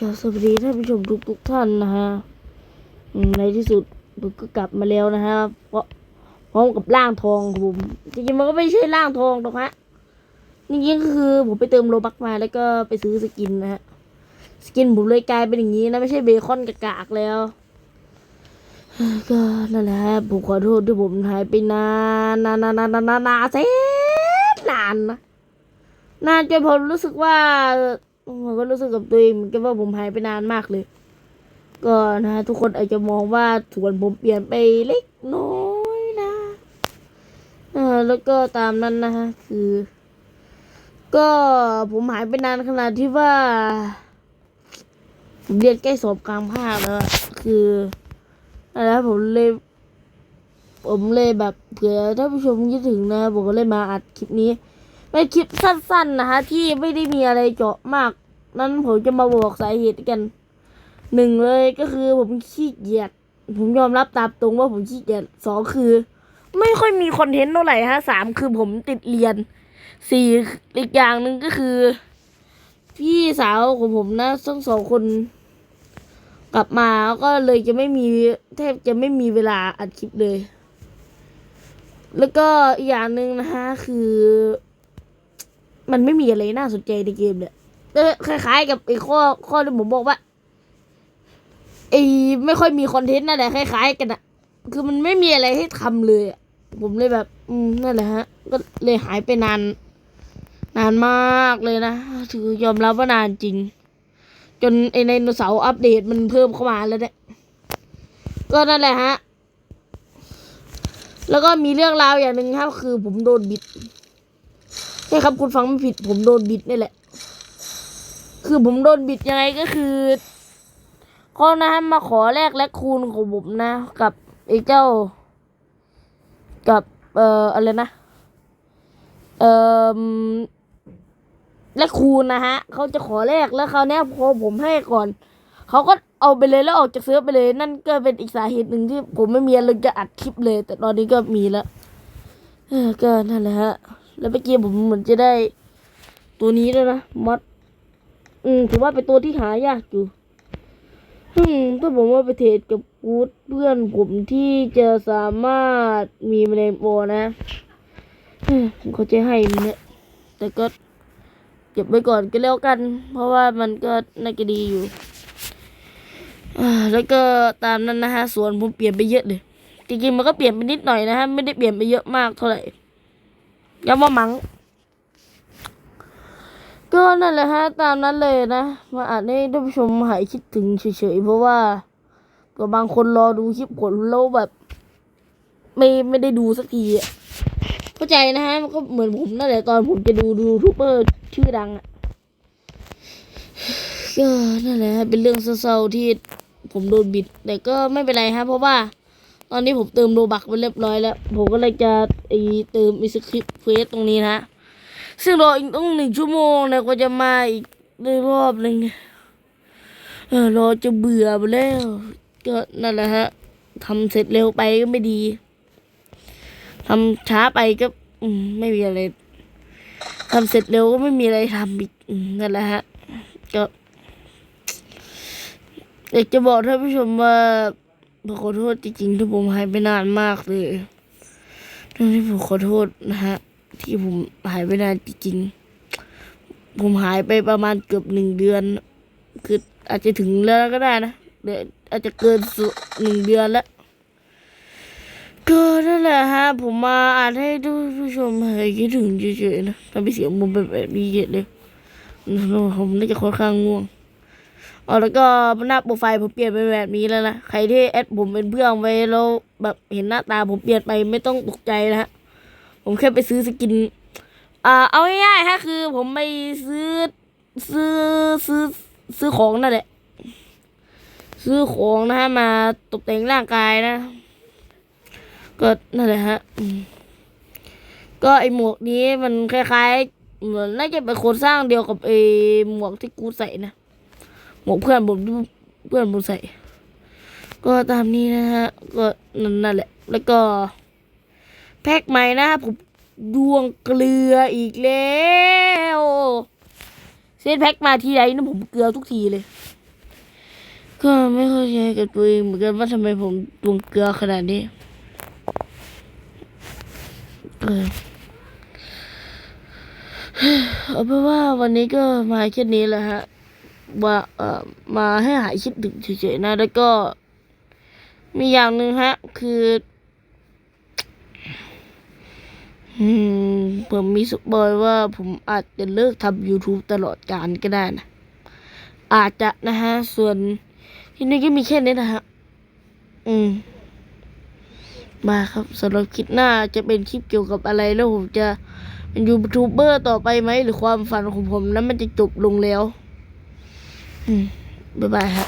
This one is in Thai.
กราบสวัสดีท่านผู้ชมทุกทุกๆท่านนะฮะ ในที่สุดผมก็กลับมาแล้วนะฮะเพราะพร้อมกับร่างทองผมจริงๆมันก็ไม่ใช่ร่างทองหรอกฮะจริงๆก็คือผมไปเติมโลบักมาแล้วก็ไปซื้อสกินนะฮะสกินผมเลยกลายเป็นอย่างนี้นะไม่ใช่เบคอนกากๆแล้วก็นั่นแหละฮะผมขอโทษที่ผมหายไปนานนานนานนานนานนานนานแสนนานนะ นานจนผมรู้สึกว่าผมก็รู้สึกกับตัวเองเหมือนกันว่าผมหายไปนานมากเลย ก็นะทุกคนอาจจะมองว่าส่วนผมเปลี่ยนไปเล็กน้อยนะเออแล้วก็ตามนั้นนะฮะคือ ก็ผมหายไปนานขนาดที่ว่าผมเรียนใกล้สอบกลางภาคแล้วคืออะไรผมเลยผมเลยแบบเผื่อท่านผู้ชมคิดถึงนะผมก็เลยมาอัดคลิปนี้ เป็นคลิปสั้นๆนะฮะที่ไม่ได้มีอะไรเจาะมาก นั้นผมจะมาบอกสาเหตุกันหนึ่งเลยก็คือผมขี้เกียจผมยอมรับตามตรงว่าผมขี้เกียจสองคือ ไม่ค่อยมีคอนเทนต์เท่าไหร่ฮะสามคือผมติดเรียนสี่อีกอย่างหนึ่งก็คือ พี่สาวของผมนะทั้งสองคน กลับมาก็เลยจะไม่มีแทบจะไม่มีเวลาอัดคลิปเลย แล้วก็อีกอย่างหนึ่งนะฮะคือ มันไม่มีอะไรน่าสนใจในเกมเนี่ยเออคล้ายๆ กับไอ้ข้อข้อที่ผมบอกว่าไอ้ไม่ค่อยมีคอนเทนต์นั่นแหละคล้ายๆ กันอะคือมันไม่มีอะไรให้ทำเลยอะผมเลยแบบ อืมนั่นแหละฮะ ก็เลยหายไปนาน นานมากเลยนะถือยอมรับว่านานจริง จนไอ้ไดโนเสาร์อัปเดตมันเพิ่มเข้ามาแล้วเนี่ยก็นั่นแหละฮะ แล้วก็มีเรื่องราวอย่างหนึ่งครับ คือผมโดนบิด ใช่ครับคุณฟังไม่ผิดผมโดนบิดนี่แหละ คือผมโดนบิดยังไงก็คือเขานะมาขอแลกและคูณของผมนะ กับไอ้เจ้า กับเอ่ออะไรนะ เอ่อและคูณนะฮะเขาจะขอแลกแล้วคราวนี้พอผมให้ก่อนเขาก็เอาไปเลยแล้วออกจากเซิร์ฟไปเลย นั่นก็เป็นอีกสาเหตุหนึ่งที่ผมไม่มีอะไรจะอัดคลิปเลย แต่ตอนนี้ก็มีแล้วก็นั่นแหละฮะ แล้วเมื่อกี้ผมเหมือนจะได้ ตัวนี้ด้วนะมอดอืมถือว่าเป็นตัวที่หายากอยู่อืมถ้าผมว่าไปเทรดกับกูดเพื่อนผมที่จะสามารถมีแมลงโปอนะผมเขาจะให้มันเนี่ยแต่ก็เก็บไว้ก่อนก็แล้วกัน เพราะว่ามันก็น่าจะดีอยู่แล้วก็ตามนั้นนะฮะสวนผมเปลี่ยนไปเยอะเลยจริงๆมันก็เปลี่ยนไปนิดหน่อยนะฮะไม่ได้เปลี่ยนไปเยอะมากเท่าไหร่ ย้ำว่ามัง้งก็นั่นแหละฮะตามนั้นเลยนะ มาอาจให้ท่านผู้ชมหายคิดถึงเฉยๆเพราะว่าก็บางคนรอดูคลิปผลแล้วแบบ ไม่ไม่ได้ดูสักทีอะเข้าใจนะฮะมันก็เหมือนผมนั่นแหละตอนผมจะดูดูทูบเบอร์ชื่อดังอะก็นั่นแหละฮะเป็นเรื่องเศร้าๆที่ผมโดนบิด แต่ก็ไม่เป็นไรฮะเพราะว่า ตอนนี้ผมเติมโลบักไปเรียบร้อยแล้ว ผมก็เลยจะไอเติมอีสคริปเฟสตรงนี้นะ ซึ่งรออีกต้องหนึ่งชั่วโมงนะก็จะมาอีกในรอบหนึ่งเออรอจะเบื่อไปแล้ว ก็นั่นแหละฮะทำเสร็จเร็วไปก็ไม่ดีทำช้าไปก็ไม่มีอะไรทำเสร็จเร็วก็ไม่มีอะไรทำอีกนั่นแหละฮะก็อยากจะบอกท่านผู้ชมว่า ขอโทษจริงๆที่ผมหายไปนานมากเลยตรงที่ผมขอโทษนะฮะ ที่ผมหายไปนานจริงๆ ผมหายไปประมาณเกือบหนึ่งเดือน คืออาจจะถึงแล้วก็ได้นะเดี๋ยวอาจจะเกินสุหนึ่งเดือนแล้วก็นั่นแหละฮะ ผมมาอ่านให้ท่านผู้ชมหายคิดถึงเฉยๆนะทำให้เสียงผมเป็นแบบนี้เยอะเลยผมน่าจะค่อนข้างง่วง อ๋อแล้วก็หน้าโปรไฟล์ผมเปลี่ยนเป็นแบบนี้แล้วนะ ใครที่แอดผมเป็นเพื่อนไว้แล้วแบบเห็นหน้าตาผมเปลี่ยนไปไม่ต้องตกใจนะฮะ ผมแค่ไปซื้อสกิน อ่า เอาง่ายๆฮะคือผมไปซื้อซื้อซื้อซื้อของนั่นแหละ ซื้อของนะฮะมาตกแต่งร่างกายนะ ก็นั่นแหละฮะ ก็ไอหมวกนี้มันคล้ายๆ เหมือนน่าจะเป็นครงสร้างเดียวกับไอหมวกที่กูใส่นะ หมวกเพื่อนผมเพื่อนผมใส่ ก็ตามนี้นะฮะ ก็นั่นแหละ แล้วก็ แพ็กใหม่นะผมดวงเกลืออีกแล้วเซตแพ็คมาทีไรนะผมเกลือทุกทีเลย ก็ไม่เข้าใจกับตัวเองเหมือนกันว่าทำไมผมดวงเกลือขนาดนี้เออเอาเป็นว่าวันนี้ก็มาแค่นี้แหละฮะ ว่าเอ่อมาให้หายคิดถึงเฉยๆนะ แล้วก็ มีอย่างหนึ่งฮะ คืออืมผมมีสปอยว่าผมอาจจะเลิกทำ YouTube ตลอดกาลก็ได้นะ อาจจะนะฮะ ส่วนที่นี่ก็มีแค่นี้นะฮะ อืม มาครับสำหรับคลิปหน้าจะเป็นคลิปเกี่ยวกับอะไรแล้วผมจะเป็นยูทูบเบอร์ต่อไปไหม หรือความฝันของผมนั้นมันจะจบลงแล้ว 嗯拜拜。哈